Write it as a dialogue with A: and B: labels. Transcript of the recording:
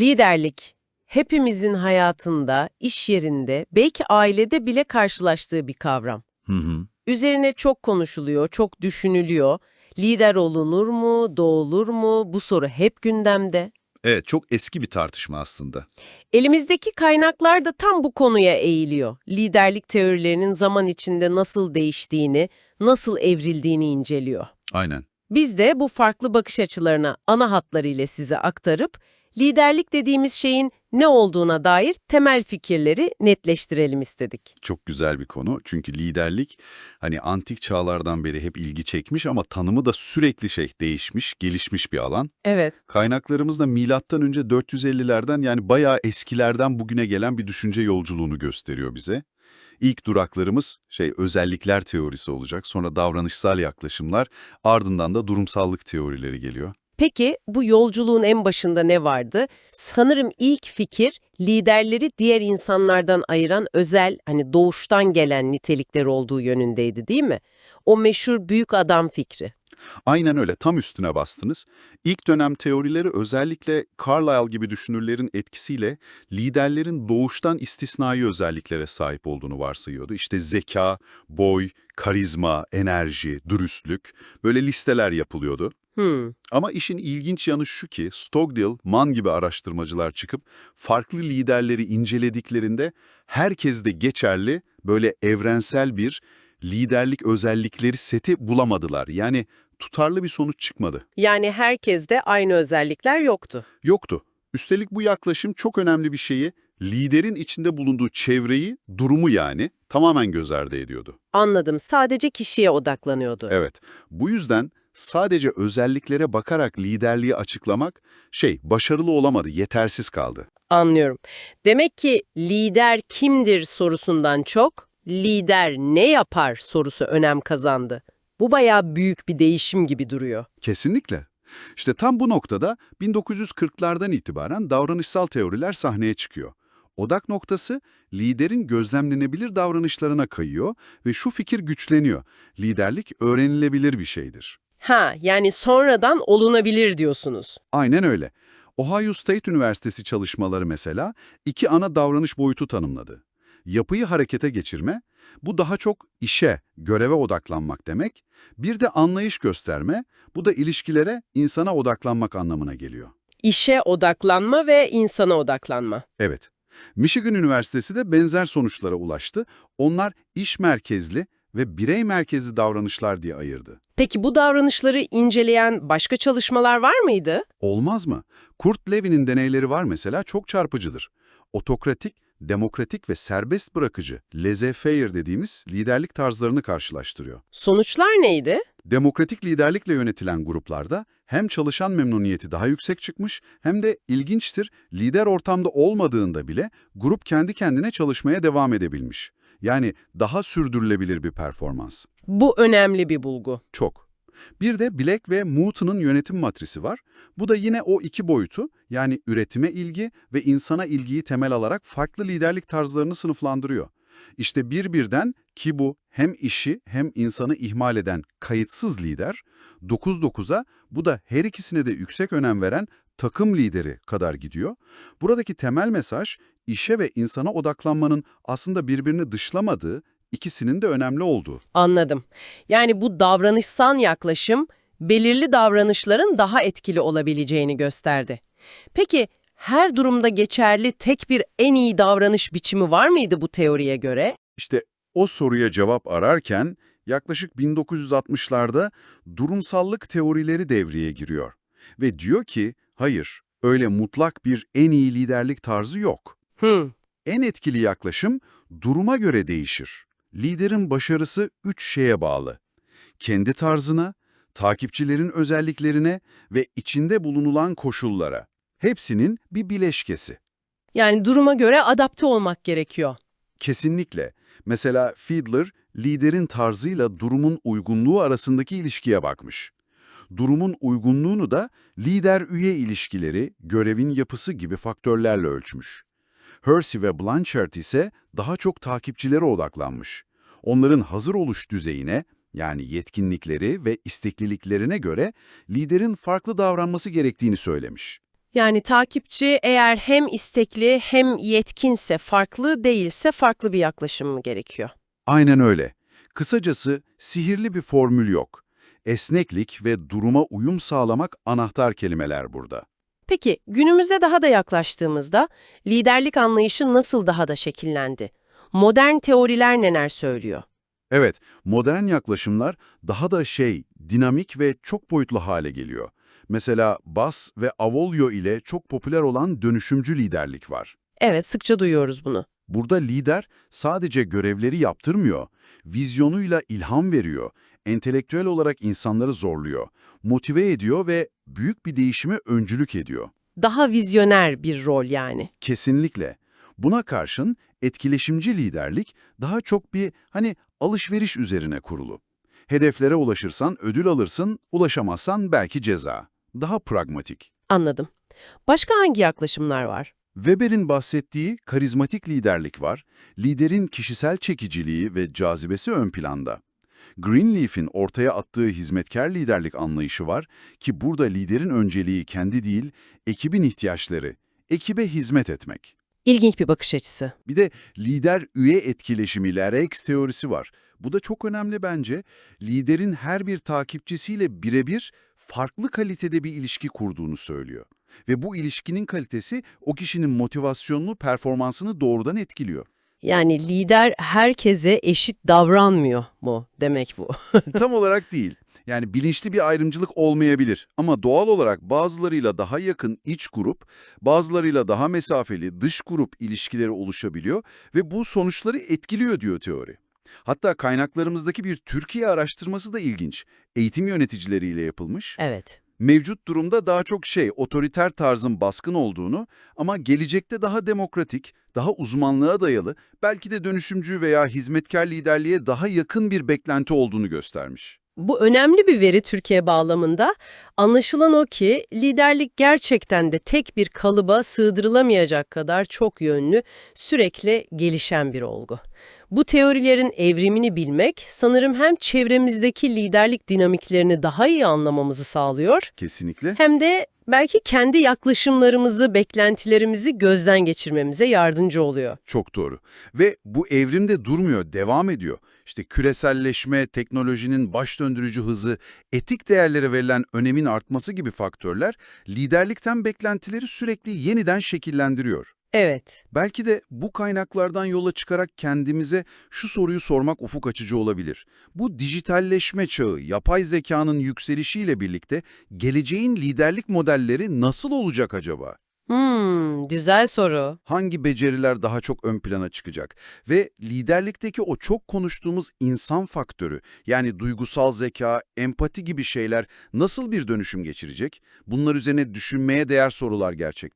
A: Liderlik, hepimizin hayatında, iş yerinde, belki ailede bile karşılaştığı bir kavram.
B: Hı hı.
A: Üzerine çok konuşuluyor, çok düşünülüyor. Lider olunur mu, doğulur mu? Bu soru hep gündemde.
B: Evet, çok eski bir tartışma aslında.
A: Elimizdeki kaynaklar da tam bu konuya eğiliyor. Liderlik teorilerinin zaman içinde nasıl değiştiğini, nasıl evrildiğini inceliyor.
B: Aynen.
A: Biz de bu farklı bakış açılarına ana hatlarıyla size aktarıp, liderlik dediğimiz şeyin ne olduğuna dair temel fikirleri netleştirelim istedik.
B: Çok güzel bir konu. Çünkü liderlik hani antik çağlardan beri hep ilgi çekmiş ama tanımı da sürekli şey değişmiş, gelişmiş bir alan.
A: Evet,
B: Kaynaklarımızda milattan önce 450'lerden yani bayağı eskilerden bugüne gelen bir düşünce yolculuğunu gösteriyor bize. İlk duraklarımız şey özellikler teorisi olacak, sonra davranışsal yaklaşımlar, ardından da durumsallık teorileri geliyor.
A: Peki bu yolculuğun en başında ne vardı? Sanırım ilk fikir liderleri diğer insanlardan ayıran özel, hani doğuştan gelen nitelikler olduğu yönündeydi değil mi? O meşhur büyük adam fikri.
B: Aynen öyle, tam üstüne bastınız. İlk dönem teorileri özellikle Carlyle gibi düşünürlerin etkisiyle liderlerin doğuştan istisnai özelliklere sahip olduğunu varsayıyordu. İşte zeka, boy, karizma, enerji, dürüstlük böyle listeler yapılıyordu.
A: Hmm,
B: Ama işin ilginç yanı şu ki Stockdale, Mann gibi araştırmacılar çıkıp farklı liderleri incelediklerinde herkes de geçerli böyle evrensel bir liderlik özellikleri seti bulamadılar. Yani tutarlı bir sonuç çıkmadı.
A: yani herkeste aynı özellikler yoktu.
B: Yoktu. Üstelik bu yaklaşım çok önemli bir şeyi, liderin içinde bulunduğu çevreyi, durumu yani tamamen göz ardı ediyordu.
A: Anladım, sadece kişiye odaklanıyordu.
B: Evet, bu yüzden sadece özelliklere bakarak liderliği açıklamak, şey, başarılı olamadı, yetersiz kaldı.
A: Anlıyorum. Demek ki lider kimdir sorusundan çok, lider ne yapar sorusu önem kazandı. Bu bayağı büyük bir değişim gibi duruyor.
B: Kesinlikle. İşte tam bu noktada 1940'lardan itibaren davranışsal teoriler sahneye çıkıyor. Odak noktası liderin gözlemlenebilir davranışlarına kayıyor ve şu fikir güçleniyor. Liderlik öğrenilebilir bir şeydir.
A: Ha, yani sonradan olunabilir diyorsunuz.
B: Aynen öyle. Ohio State Üniversitesi çalışmaları mesela iki ana davranış boyutu tanımladı. Yapıyı harekete geçirme, bu daha çok işe, göreve odaklanmak demek. Bir de anlayış gösterme, bu da ilişkilere, insana odaklanmak anlamına geliyor.
A: İşe odaklanma ve insana odaklanma.
B: Evet, Michigan Üniversitesi de benzer sonuçlara ulaştı. Onlar iş merkezli ve birey merkezli davranışlar diye ayırdı.
A: Peki bu davranışları inceleyen başka çalışmalar var mıydı?
B: Olmaz mı? Kurt Levin'in deneyleri var mesela çok çarpıcıdır. Otokratik, demokratik ve serbest bırakıcı, laissez-faire dediğimiz liderlik tarzlarını karşılaştırıyor.
A: Sonuçlar neydi?
B: Demokratik liderlikle yönetilen gruplarda hem çalışan memnuniyeti daha yüksek çıkmış hem de ilginçtir, lider ortamda olmadığında bile grup kendi kendine çalışmaya devam edebilmiş. Yani daha sürdürülebilir bir performans.
A: Bu önemli bir bulgu.
B: Çok. Bir de Black ve Moulton'un yönetim matrisi var. Bu da yine o iki boyutu yani üretime ilgi ve insana ilgiyi temel alarak farklı liderlik tarzlarını sınıflandırıyor. İşte bir birden ki bu hem işi hem insanı ihmal eden kayıtsız lider, 9-9'a bu da her ikisine de yüksek önem veren takım lideri kadar gidiyor. Buradaki temel mesaj işe ve insana odaklanmanın aslında birbirini dışlamadığı, ikisinin de önemli olduğu.
A: Anladım. Yani bu davranışsal yaklaşım belirli davranışların daha etkili olabileceğini gösterdi. Peki her durumda geçerli tek bir en iyi davranış biçimi var mıydı bu teoriye göre?
B: İşte o soruya cevap ararken yaklaşık 1960'larda durumsallık teorileri devreye giriyor. Ve diyor ki, hayır, öyle mutlak bir en iyi liderlik tarzı yok.
A: Hmm,
B: En etkili yaklaşım duruma göre değişir. Liderin başarısı üç şeye bağlı. Kendi tarzına, takipçilerin özelliklerine ve içinde bulunulan koşullara. Hepsinin bir bileşkesi.
A: yani duruma göre adapte olmak gerekiyor.
B: Kesinlikle. Mesela Fiedler, liderin tarzıyla durumun uygunluğu arasındaki ilişkiye bakmış. Durumun uygunluğunu da lider-üye ilişkileri, görevin yapısı gibi faktörlerle ölçmüş. Hersey ve Blanchard ise daha çok takipçilere odaklanmış. Onların hazır oluş düzeyine, yani yetkinlikleri ve istekliliklerine göre liderin farklı davranması gerektiğini söylemiş.
A: Yani takipçi eğer hem istekli hem yetkinse, farklı değilse farklı bir yaklaşım mı gerekiyor?
B: Aynen öyle. Kısacası sihirli bir formül yok. Esneklik ve duruma uyum sağlamak anahtar kelimeler burada.
A: Peki günümüze daha da yaklaştığımızda liderlik anlayışı nasıl daha da şekillendi? Modern teoriler neler söylüyor?
B: Evet, modern yaklaşımlar daha da şey, dinamik ve çok boyutlu hale geliyor. Mesela Bass ve Avolio ile çok popüler olan dönüşümcü liderlik var.
A: Evet, sıkça duyuyoruz bunu.
B: Burada lider sadece görevleri yaptırmıyor, vizyonuyla ilham veriyor, entelektüel olarak insanları zorluyor, motive ediyor ve büyük bir değişime öncülük ediyor.
A: Daha vizyoner bir rol yani.
B: Kesinlikle. Buna karşın etkileşimci liderlik daha çok bir hani alışveriş üzerine kurulu. Hedeflere ulaşırsan ödül alırsın, ulaşamazsan belki ceza. Daha pragmatik.
A: Anladım. Başka hangi yaklaşımlar var?
B: Weber'in bahsettiği karizmatik liderlik var. Liderin kişisel çekiciliği ve cazibesi ön planda. Greenleaf'in ortaya attığı hizmetkar liderlik anlayışı var ki burada liderin önceliği kendi değil, ekibin ihtiyaçları, ekibe hizmet etmek.
A: İlginç bir bakış açısı.
B: Bir de lider-üye etkileşimi LRX teorisi var. Bu da çok önemli bence. Liderin her bir takipçisiyle birebir farklı kalitede bir ilişki kurduğunu söylüyor. Ve bu ilişkinin kalitesi o kişinin motivasyonunu, performansını doğrudan etkiliyor.
A: Yani lider herkese eşit davranmıyor mu demek bu?
B: Tam olarak değil. Yani bilinçli bir ayrımcılık olmayabilir ama doğal olarak bazılarıyla daha yakın iç grup, bazılarıyla daha mesafeli dış grup ilişkileri oluşabiliyor ve bu sonuçları etkiliyor diyor teori. Hatta kaynaklarımızdaki bir Türkiye araştırması da ilginç. Eğitim yöneticileriyle yapılmış.
A: evet.
B: Mevcut durumda daha çok şey, otoriter tarzın baskın olduğunu ama gelecekte daha demokratik, daha uzmanlığa dayalı, belki de dönüşümcü veya hizmetkar liderliğe daha yakın bir beklenti olduğunu göstermiş.
A: Bu önemli bir veri Türkiye bağlamında. Anlaşılan o ki liderlik gerçekten de tek bir kalıba sığdırılamayacak kadar çok yönlü, sürekli gelişen bir olgu. Bu teorilerin evrimini bilmek sanırım hem çevremizdeki liderlik dinamiklerini daha iyi anlamamızı sağlıyor
B: Kesinlikle.
A: hem de belki kendi yaklaşımlarımızı, beklentilerimizi gözden geçirmemize yardımcı oluyor.
B: Çok doğru. Ve bu evrimde durmuyor, devam ediyor. İşte küreselleşme, teknolojinin baş döndürücü hızı, etik değerlere verilen önemin artması gibi faktörler liderlikten beklentileri sürekli yeniden şekillendiriyor.
A: Evet.
B: Belki de bu kaynaklardan yola çıkarak kendimize şu soruyu sormak ufuk açıcı olabilir. Bu dijitalleşme çağı, yapay zekanın yükselişiyle birlikte geleceğin liderlik modelleri nasıl olacak acaba?
A: Hmm, güzel soru.
B: Hangi beceriler daha çok ön plana çıkacak? Ve liderlikteki o çok konuştuğumuz insan faktörü, yani duygusal zeka, empati gibi şeyler nasıl bir dönüşüm geçirecek? Bunlar üzerine düşünmeye değer sorular gerçekten.